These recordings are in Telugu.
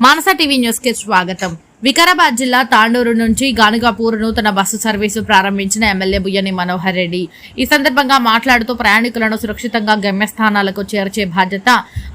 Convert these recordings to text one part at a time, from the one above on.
మానస టీవీ న్యూస్కి స్వాగతం. వికారాబాద్ జిల్లా తాండూరు నుంచి గానుగాపూర్ నూతన బస్సు సర్వీసు ప్రారంభించిన ఎమ్మెల్యే బుయ్యని మనోహర్ రెడ్డి. ఈ సందర్భంగా మాట్లాడుతూ ప్రయాణికులను సురక్షితంగా గమ్యస్థానాలకు చేర్చే బాధ్యత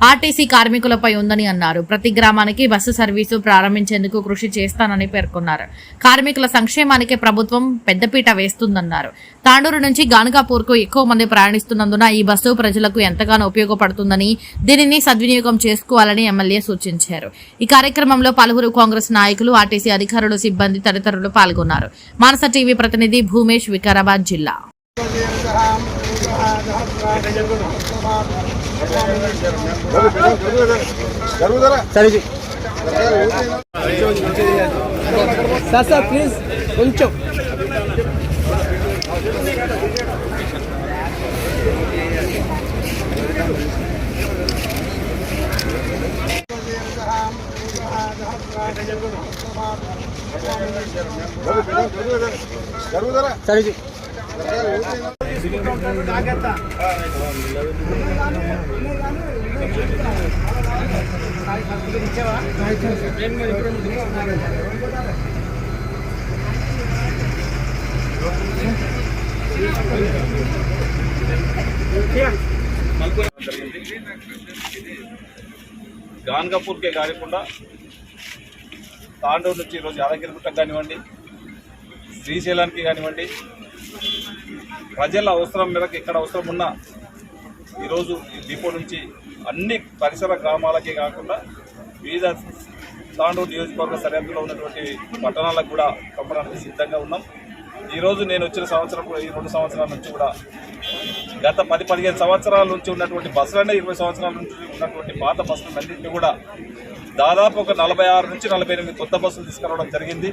ఆర్టీసీ కార్మికులపై ఉందని అన్నారు. ప్రతి గ్రామానికి బస్సు సర్వీసు ప్రారంభించేందుకు కృషి చేస్తానని పేర్కొన్నారు. కార్మికుల సంక్షేమానికి ప్రభుత్వం పెద్దపీట వేస్తుందన్నారు. తాండూరు నుంచి గానుగాపూర్కు ఎక్కువ మంది ప్రయాణిస్తున్నందున ఈ బస్సు ప్రజలకు ఎంతగానో ఉపయోగపడుతుందని దీనిని సద్వినియోగం చేసుకోవాలని ఎమ్మెల్యే సూచించారు. ఈ కార్యక్రమంలో పలువురు కాంగ్రెస్ నాయకులు ఆర్టీసీ అధికారులు సిబ్బంది తదితరులు పాల్గొన్నారు. మానస టీవీ ప్రతినిధి భూమేష్ వికారాబాద్ జిల్లా. సార్ సార్ ప్లీజ్ కొంచెం. జరుగుదరా సరే గాన్గాపూర్కే కాకుండా తాండూరు నుంచి ఈరోజు యాదగిరిగుట్టకు కానివ్వండి శ్రీశైలానికి కానివ్వండి ప్రజల అవసరం మేరకు ఎక్కడ అవసరం ఉన్నా ఈరోజు ఈ డిపో నుంచి అన్ని పరిసర గ్రామాలకే కాకుండా వివిధ తాండూరు నియోజకవర్గ సరిహద్దులో ఉన్నటువంటి పట్టణాలకు కూడా పంపడానికి సిద్ధంగా ఉన్నాం. ఈరోజు నేను వచ్చిన సంవత్సరం కూడా ఈ రెండు సంవత్సరాల నుంచి కూడా గత పది పదిహేను సంవత్సరాల నుంచి ఉన్నటువంటి బస్సులనే ఇరవై సంవత్సరాల నుంచి ఉన్నటువంటి పాత బస్సులన్నింటినీ కూడా దాదాపు ఒక నలభై ఆరు నుంచి నలభై ఎనిమిది కొత్త బస్సులు తీసుకురావడం జరిగింది.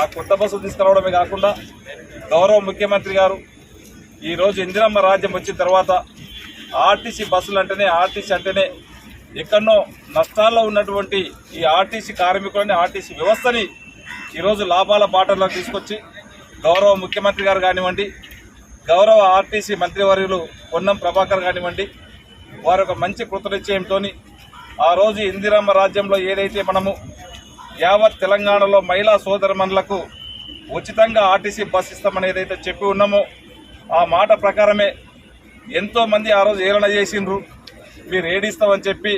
ఆ కొత్త బస్సులు తీసుకురావడమే కాకుండా గౌరవ ముఖ్యమంత్రి గారు ఈరోజు ఇందిరమ్మ రాజ్యం వచ్చిన తర్వాత ఆర్టీసీ బస్సులు అంటేనే ఆర్టీసీ అంటేనే ఎక్కడో నష్టాల్లో ఉన్నటువంటి ఈ ఆర్టీసీ కార్మికులని ఆర్టీసీ వ్యవస్థని ఈరోజు లాభాల బాటలో తీసుకొచ్చి గౌరవ ముఖ్యమంత్రి గారు కానివ్వండి గౌరవ ఆర్టీసీ మంత్రివర్యులు పొన్నం ప్రభాకర్ కానివ్వండి వారు ఒక మంచి కృతనిశ్చయంతో ఆ రోజు ఇందిరమ్మ రాజ్యంలో ఏదైతే మనము యావత్ తెలంగాణలో మహిళా సోదరమణులకు ఉచితంగా ఆర్టీసీ బస్ ఇస్తామని ఏదైతే చెప్పి ఉన్నామో ఆ మాట ప్రకారమే ఎంతోమంది ఆ రోజు ఏలన చేసిండ్రు. మీరు ఏడిస్తామని చెప్పి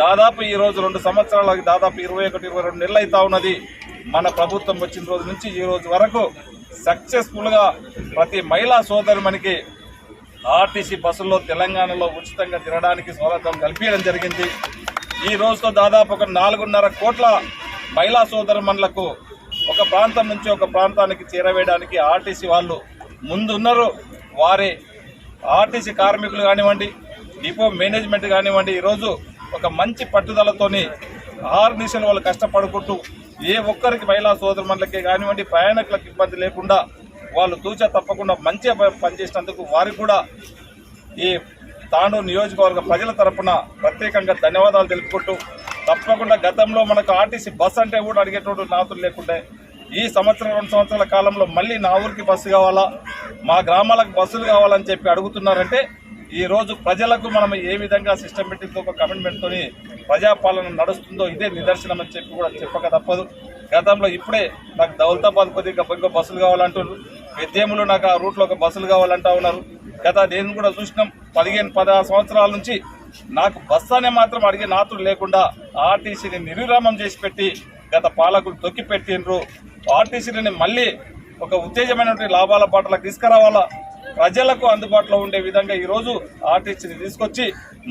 దాదాపు ఈ రోజు రెండు సంవత్సరాలకి దాదాపు ఇరవై ఒకటి ఇరవై రెండు నెలలు అవుతా ఉన్నది. మన ప్రభుత్వం వచ్చిన రోజు నుంచి ఈ రోజు వరకు సక్సెస్ఫుల్గా ప్రతి మహిళా సోదరుమనికి ఆర్టీసీ బస్సుల్లో తెలంగాణలో ఉచితంగా తిరగడానికి సౌలభ్యం కల్పించడం జరిగింది. ఈ రోజుతో దాదాపు ఒక నాలుగున్నర కోట్ల మహిళా సోదరుమణులకు ఒక ప్రాంతం నుంచి ఒక ప్రాంతానికి చేరవేయడానికి ఆర్టీసీ వాళ్ళు ముందున్నారు. వారి ఆర్టీసీ కార్మికులు కానివ్వండి డిపో మేనేజ్మెంట్ కానివ్వండి ఈరోజు ఒక మంచి పట్టుదలతోని ఆరు నిమిషాలు వాళ్ళు కష్టపడుకుంటూ ఏ ఒక్కరికి మహిళా సోదరుమణులకే కానివ్వండి ప్రయాణికులకు ఇబ్బంది లేకుండా వాళ్ళు తూచా తప్పకుండా మంచిగా పనిచేసినందుకు వారికి కూడా ఈ తాండూరు నియోజకవర్గ ప్రజల తరపున ప్రత్యేకంగా ధన్యవాదాలు తెలుపుకుంటూ తప్పకుండా గతంలో మనకు ఆర్టీసీ బస్ అంటే కూడా అడిగేటోడు నాతులు లేకుండే ఈ సంవత్సరం రెండు సంవత్సరాల కాలంలో మళ్ళీ నా ఊరికి బస్సు కావాలా మా గ్రామాలకు బస్సులు కావాలని చెప్పి అడుగుతున్నారంటే ఈ రోజు ప్రజలకు మనం ఏ విధంగా సిస్టమేటిక్తో ఒక కమిట్మెంట్తో ప్రజాపాలన నడుస్తుందో ఇదే నిదర్శనం అని చెప్పి కూడా చెప్పక తప్పదు. గతంలో ఇప్పుడే నాకు దౌలతాబాద్ కొద్దిగా ఇంకో బస్సులు కావాలంటున్నారు. పెద్దేములు నాకు ఆ రూట్లో ఒక బస్సులు కావాలంటా ఉన్నారు. గత నేను కూడా చూసినాం పదిహేను పదహారు సంవత్సరాల నుంచి నాకు బస్సు అనే మాత్రం అడిగే నాతుడు లేకుండా ఆర్టీసీని నిర్విరామం చేసి పెట్టి గత పాలకులు తొక్కి పెట్టిండ్రు. ఆర్టీసీని మళ్ళీ ఒక ఉత్తేజమైనటువంటి లాభాల పాటలకు తీసుకురావాలా? ప్రజలకు అందుబాటులో ఉండే విధంగా ఈరోజు ఆర్టీసీని తీసుకొచ్చి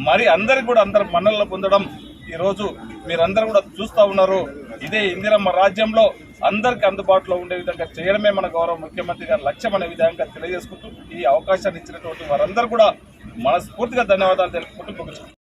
మరి అందరికి కూడా అందరు మన్నలను పొందడం ఈరోజు మీరందరూ కూడా చూస్తూ ఉన్నారు. ఇదే ఇందిరమ్మ రాజ్యంలో అందరికి అందుబాటులో ఉండే విధంగా చేయడమే మన గౌరవ ముఖ్యమంత్రి గారి లక్ష్యం అనే విధంగా తెలియజేసుకుంటూ ఈ అవకాశాన్ని ఇచ్చినటువంటి వారందరూ కూడా మనస్ఫూర్తిగా ధన్యవాదాలు తెలుపుకుంటూ